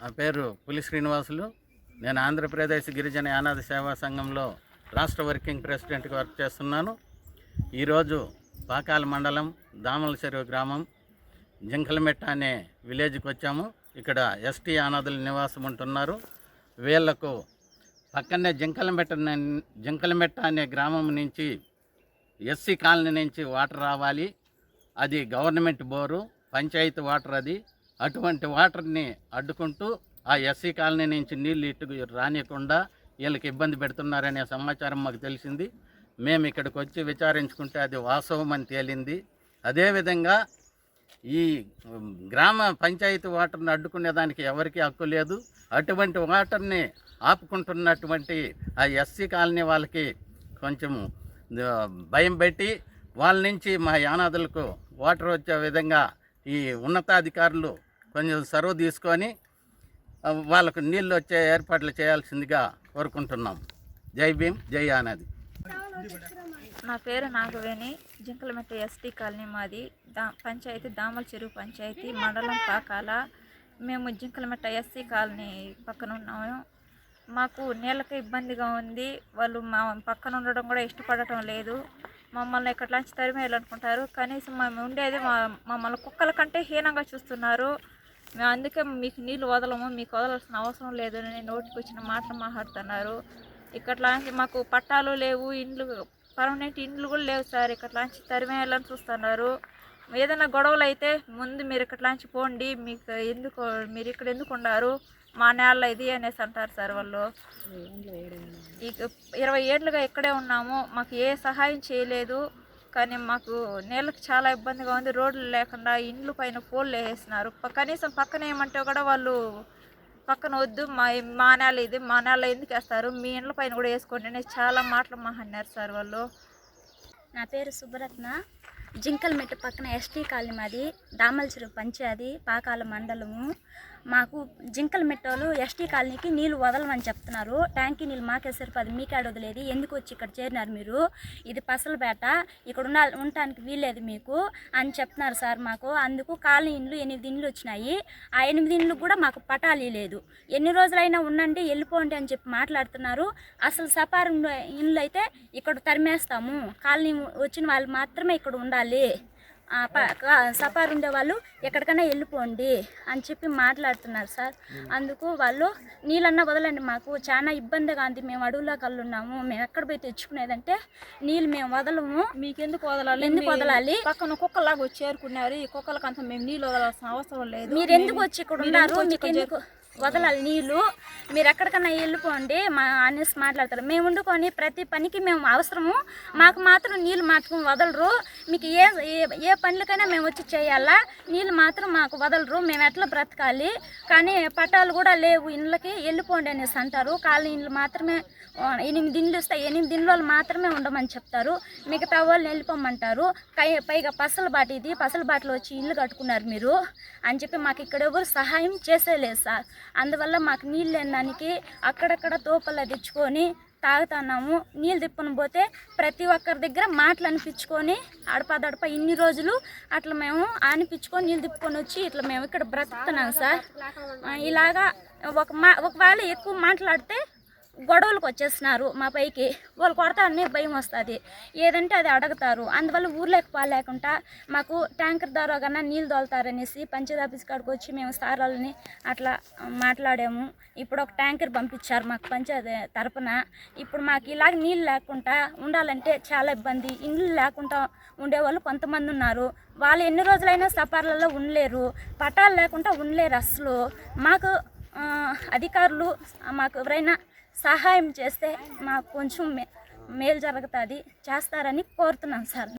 నా పేరు పులి శ్రీనివాసులు. నేను ఆంధ్రప్రదేశ్ గిరిజన యానాది సేవా సంఘంలో రాష్ట్ర వర్కింగ్ ప్రెసిడెంట్గా వర్క్ చేస్తున్నాను. ఈరోజు పాకాల మండలం దామల చెరువు గ్రామం జింకలమెట్ట అనే విలేజ్కి వచ్చాము. ఇక్కడ ఎస్టీ అనాథులు నివాసం ఉంటున్నారు. వీళ్ళకు పక్కనే జింకలమెట్ట జింకలమెట్ట అనే గ్రామం నుంచి ఎస్సీ కాలనీ నుంచి వాటర్ రావాలి. అది గవర్నమెంట్ బోరు పంచాయతీ వాటర్ అది. అటువంటి వాటర్ని అడ్డుకుంటూ ఆ ఎస్సీ కాలనీ నుంచి నీళ్ళు ఇటు రానియకుండా వీళ్ళకి ఇబ్బంది పెడుతున్నారనే సమాచారం మాకు తెలిసింది. మేము ఇక్కడికి వచ్చి విచారించుకుంటే అది వాస్తవం అని తేలింది. అదేవిధంగా ఈ గ్రామ పంచాయతీ వాటర్ని అడ్డుకునే దానికి ఎవరికీ హక్కు లేదు. అటువంటి వాటర్ని ఆపుకుంటున్నటువంటి ఆ ఎస్సీ కాలనీ వాళ్ళకి కొంచెం భయం పెట్టి వాళ్ళ నుంచి మా యానాదులకు వాటర్ వచ్చే విధంగా ఈ ఉన్నతాధికారులు కొంచెం సర్వ్ తీసుకొని వాళ్ళకు నీళ్ళు వచ్చే ఏర్పాట్లు చేయాల్సిందిగా కోరుకుంటున్నాం. జై భీమ్ జై ఆనాది. నా పేరు నాగవేణి. జింకలమెట్ట ఎస్టీ కాలనీ మాది. దా పంచాయతీ దామల చెరువు పంచాయతీ మండలం పాకాల. మేము జింకలమెట్ట ఎస్సీ కాలనీ పక్కన ఉన్నాము. మాకు నీళ్ళకి ఇబ్బందిగా ఉంది. వాళ్ళు మా పక్కన ఉండడం కూడా ఇష్టపడటం లేదు. మమ్మల్ని ఎక్కట్లాంచి తరిమేయాలనుకుంటారు. కనీసం మేము ఉండేది మా మమ్మల్ని కుక్కల కంటే హీనంగా చూస్తున్నారు. మేము అందుకే మీకు నీళ్ళు వదలము మీకు వదలాల్సిన అవసరం లేదు అని నోటికి వచ్చిన మాటలు మాట్లాడుతున్నారు. ఇక్కట్లాంటి మాకు పట్టాలు లేవు ఇండ్లు పర్మనెంట్ ఇండ్లు కూడా లేవు సార్. ఇక్కట్లాంచి తరిమేయాలని చూస్తున్నారు. ఏదైనా గొడవలు అయితే ముందు మీరు ఇక్కట్లాంచి పోండి మీకు ఎందుకు మీరు ఇక్కడ ఎందుకు ఉన్నారు మా నేల ఇది అనేసి అంటారు సార్ వాళ్ళు. ఇరవై ఏళ్ళుగా ఇక్కడే ఉన్నాము మాకు ఏ సహాయం చేయలేదు. కానీ మాకు నీళ్ళకి చాలా ఇబ్బందిగా ఉంది. రోడ్లు లేకుండా ఇండ్లు పైన పోల్లు వేసేసినారు కనీసం పక్కన ఏమంటే కూడా వాళ్ళు పక్కన వద్దు మా మా నేల ఇది మా నేల ఎందుకు వేస్తారు? మీ ఇండ్ల పైన కూడా వేసుకోండి అని చాలా మాటలు మాట్లాడినారు సార్ వాళ్ళు. నా పేరు సుబ్బరత్న జింకలమెట్ట పక్కన ఎస్టీ కాలనీ మాది. దామల్చెరువు పంచాది పాకాల మండలము. మాకు జింకల మెట్టోలు ఎస్టీ కాలనీకి నీళ్ళు వదలమని చెప్తున్నారు. ట్యాంకీ నీళ్ళు మాకే సరిపోదు మీకాడ వదిలేదు ఎందుకు వచ్చి ఇక్కడ చేరినారు మీరు? ఇది పసలబేట ఇక్కడ ఉన్న ఉండటానికి వీల్లేదు మీకు అని చెప్తున్నారు సార్ మాకు. అందుకు కాలనీ ఇండ్లు ఎనిమిది ఇండ్లు వచ్చినాయి. ఆ ఎనిమిది ఇండ్లు కూడా మాకు పటాలీ లేదు. ఎన్ని రోజులైనా ఉండండి వెళ్ళిపోండి అని చెప్పి మాట్లాడుతున్నారు. అసలు సపారం ఇండ్లు అయితే ఇక్కడ తరిమేస్తాము. కాలనీ వచ్చిన వాళ్ళు మాత్రమే ఇక్కడ ఉండాలి. సపారు ఉండే వాళ్ళు ఎక్కడికైనా వెళ్ళిపోండి అని చెప్పి మాట్లాడుతున్నారు సార్. అందుకు వాళ్ళు నీళ్ళన్నా వదలండి మాకు చాలా ఇబ్బందిగా ఉంది మేము అడవుల్లో కళ్ళు ఉన్నాము మేము ఎక్కడ పోయి తెచ్చుకునేదంటే నీళ్ళు మేము వదలము. మీకెందుకు వదలాలి? ఎందుకు వదలాలి? పక్కన కుక్కలాగా వచ్చి చేరుకున్నారు ఈ కుక్కలకి అంత మేము నీళ్ళు వదలాల్సిన అవసరం లేదు. మీరు ఎందుకు వచ్చి ఇక్కడ ఉన్నారు? మీకు ఎందుకు వదలాలి నీళ్ళు. మీరు ఎక్కడికన్నా వెళ్ళిపోండి మా అనేసి మాట్లాడతారు. మేము వండుకొని ప్రతి పనికి మేము అవసరము. మాకు మాత్రం నీళ్ళు మాత్రం వదలరు. మీకు ఏ ఏ- పనులకైనా మేము వచ్చి చేయాలా? నీళ్ళు మాత్రం మాకు వదలరు. మేము ఎట్లా బ్రతకాలి? కానీ పట్టాలు కూడా లేవు. ఇండ్లకి వెళ్ళిపోండి అనేసి అంటారు. కాలనీ ఇండ్లు మాత్రమే ఎనిమిది ఇండ్లు ఇస్తాయి ఎనిమిది ఇండ్లు వాళ్ళు మాత్రమే ఉండమని చెప్తారు. మిగతా వాళ్ళు వెళ్ళిపోమంటారు. కై పైగా పసల బాట ఇది. పసల బాటలో వచ్చి ఇల్లు కట్టుకున్నారు మీరు. అని చెప్పి మాకు ఇక్కడ ఎవరు సహాయం చేసేలేదు సార్. అందువల్ల మాకు నీళ్ళు లేదానికి అక్కడక్కడ తోపలు తెచ్చుకొని తాగుతున్నాము. నీళ్ళు తిప్పని పోతే ప్రతి ఒక్కరి దగ్గర మాటలు అనిపించుకొని అడపదడప ఇన్ని రోజులు అట్లా మేము అనిపించుకొని నీళ్ళు తిప్పుకొని వచ్చి ఇట్లా మేము ఇక్కడ బ్రతుకుతున్నాం సార్. ఇలాగా ఒక మా ఒకవేళ ఎక్కువ మాట్లాడితే గొడవలకు వచ్చేస్తున్నారు మా పైకి. వాళ్ళు కొడతారని భయం వస్తుంది. ఏదంటే అది అడుగుతారు. అందువల్ల ఊర్లోకి పాలేకుండా మాకు ట్యాంకర్ ద్వారా కన్నా నీళ్ళు తోలుతారనేసి పంచాయతీ ఆఫీస్ కాడికి వచ్చి మేము సారాలని అట్లా మాట్లాడాము. ఇప్పుడు ఒక ట్యాంకర్ పంపించారు మాకు పంచాయతీ తరపున. ఇప్పుడు మాకు ఇలాగ నీళ్ళు లేకుండా ఉండాలంటే చాలా ఇబ్బంది. ఇండ్లు లేకుండా ఉండేవాళ్ళు కొంతమంది ఉన్నారు. వాళ్ళు ఎన్ని రోజులైనా సఫర్లలో ఉండలేరు. పట్టాలు లేకుండా ఉండలేరు అసలు మాకు అధికారులు మాకు ఎవరైనా సహాయం చేస్తే మాకు కొంచెం మే మేలు జరుగుతుంది. చేస్తారని కోరుతున్నాను సార్.